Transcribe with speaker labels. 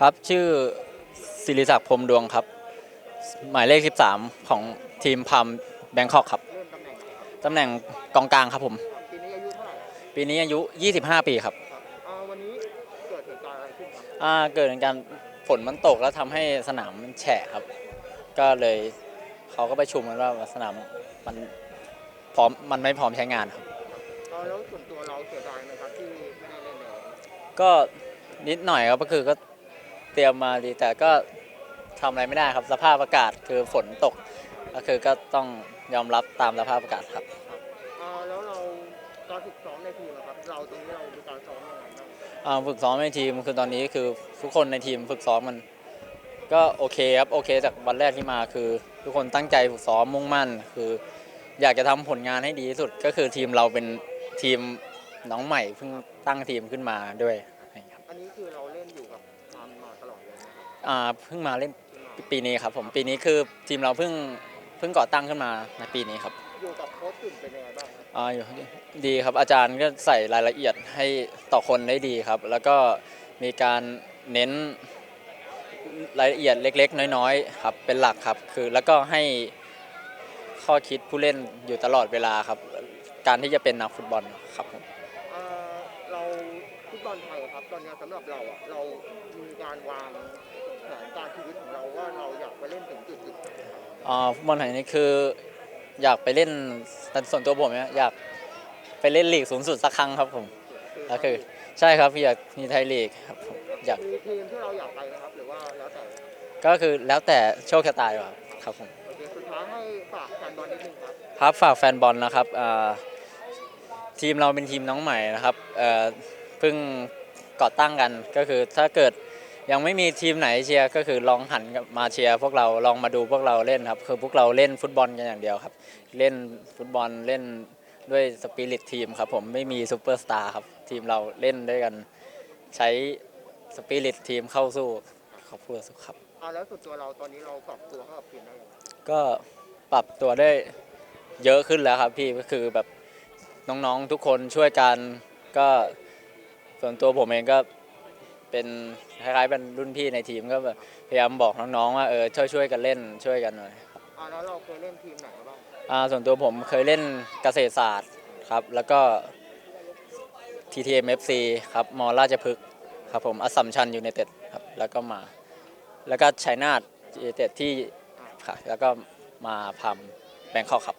Speaker 1: ครับ ชื่อศิริศักดิ์พรหมดวงครับ หมายเลข 13 ของทีมพัมแบงคอกครับ
Speaker 2: เริ่มตำแหน่งไหนครับ
Speaker 1: ตำแหน่งกองกลางครับผม
Speaker 2: ปีนี้อายุเท่าไหร่ครับ
Speaker 1: ปีนี้อายุ 25 ปีครับ
Speaker 2: อ่าวันนี้เกิดเหตุการณ์อะไรขึ้นครับ
Speaker 1: อ่าเกิดเหตุการณ์ฝนมันตกแล้วทำให้สนามมันแฉะครับ ก็เลยเขาก็ประชุมกันว่าสนามมันพร้อมมันไม่พร้อมใช้งานครับ
Speaker 2: อ่าแล้วส่วนตัวเราเสียดายไหมครับที่ไม่ได้เล่นเลย
Speaker 1: ก็นิดหน่อยครับก็คือก็ เตรียมมาดีแต่ก็ทำอะไรไม่ได้ครับสภาพอากาศคือฝนตก ก็คือก็ต้องยอมรับตามสภาพอากาศครับ
Speaker 2: อ่าแล้วเราการฝึกซ้อมในทีมอะครับ เราตรงนี้เรามีการซ้อมยังไงบ้าง
Speaker 1: อ่าฝึกซ้อมในทีมคือตอนนี้คือทุกคนในทีมฝึกซ้อมมันก็โอเคครับโอเคจากวันแรกที่มาคือ ทุกคนตั้งใจฝึกซ้อมมุ่งมั่น คือ อยากจะทำผลงานให้ดีที่สุดก็คือทีมเราเป็นทีมน้องใหม่เพิ่งตั้งทีมขึ้นมาด้วยนะครับ
Speaker 2: อันนี้คือ
Speaker 1: อ่าเพิ่งมาเล่น
Speaker 2: ที่มา
Speaker 1: ปีนี้ครับผมปีนี้คือทีมเราเพิ่งเพิ่งก่อตั้งขึ้นมาในปีนี้ครับ
Speaker 2: อยู่กับโค้ชจุ่นเป็นยังไงบ้างครับ
Speaker 1: อ่าอยู่ดีครับอาจารย์ก็ใส่รายละเอียดให้ต่อคนได้ดีครับ แล้วก็มีการเน้นรายละเอียดเล็ก ๆ น้อยๆครับเป็นหลักครับคือแล้วก็ให้ข้อคิดผู้เล่นอยู่ตลอดเวลาครับ การที่จะเป็นนักฟุตบอลครับผม
Speaker 2: อ่าเราฟุตบอลไทยอะครับตอนนี้สำหรับเราอะเรามีการวาง แผนการชีวิตของเราว่าเราอยากไปเล่นถึงจุดจุดๆไหนครับ
Speaker 1: อ่าฟุตบอลไทยนี่คืออยากไปเล่นแต่ส่วนตัวผมเนี่ยอยากไปเล่นลีกสูงสุดสักครั้งครับผมก็คือใช่ครับอยากมีไทยลีกครับผมอยาก
Speaker 2: มีทีมที่เราอยากไปนะครับหรือว่าแล้วแต่
Speaker 1: ก็คือแล้วแต่โชคชะตาดีกว่าครับผม
Speaker 2: โอเคสุดท้ายให้ฝากแฟนบอลนิดนึงครับ
Speaker 1: ครับฝากแฟนบอลนะครับอ่าทีมเราเป็นทีมน้องใหม่นะครับเอ่อเพิ่งก่อตั้งกันก็คือถ้าเกิด ยังไม่มีทีมไหนเชียร์ก็คือลองหันกลับมาเชียร์พวกเราลองมาดูพวกเราเล่นครับ คือพวกเราเล่นฟุตบอลกันอย่างเดียวครับ เล่นฟุตบอลเล่นด้วยสปิริตทีมครับผมไม่มีซูเปอร์สตาร์ครับทีมเราเล่นด้วยกันใช้สปิริตทีมเข้าสู้ขอบคุณครับ
Speaker 2: อ่าแล้วส่วนตัวเราตอนนี้เราปรับตัวเข้ากับทีมได้ยังไง
Speaker 1: ก็ปรับตัวได้เยอะขึ้นแล้วครับพี่ก็คือแบบน้องๆทุกคนช่วยกันก็ส่วนตัวผมเองก็ เป็นคล้ายๆเป็นรุ่นพี่ในทีมก็แบบพยายามบอกน้องๆว่าเออช่วยช่วยๆกันเล่นช่วยกันหน่อยครับ
Speaker 2: อ่าแล้วเราเคยเล่นทีมไหนมาบ้าง
Speaker 1: อ่าส่วนตัวผมเคยเล่นเกษตรศาสตร์ครับ แล้วก็ TTMFC ครับมอราชพฤกษ์ครับผมอสสัมชัญยูไนเต็ดครับแล้วก็มา แล้วก็ชัยนาทยูไนเต็ดที่ค่ะแล้วก็มาพัมแบงคอกครับ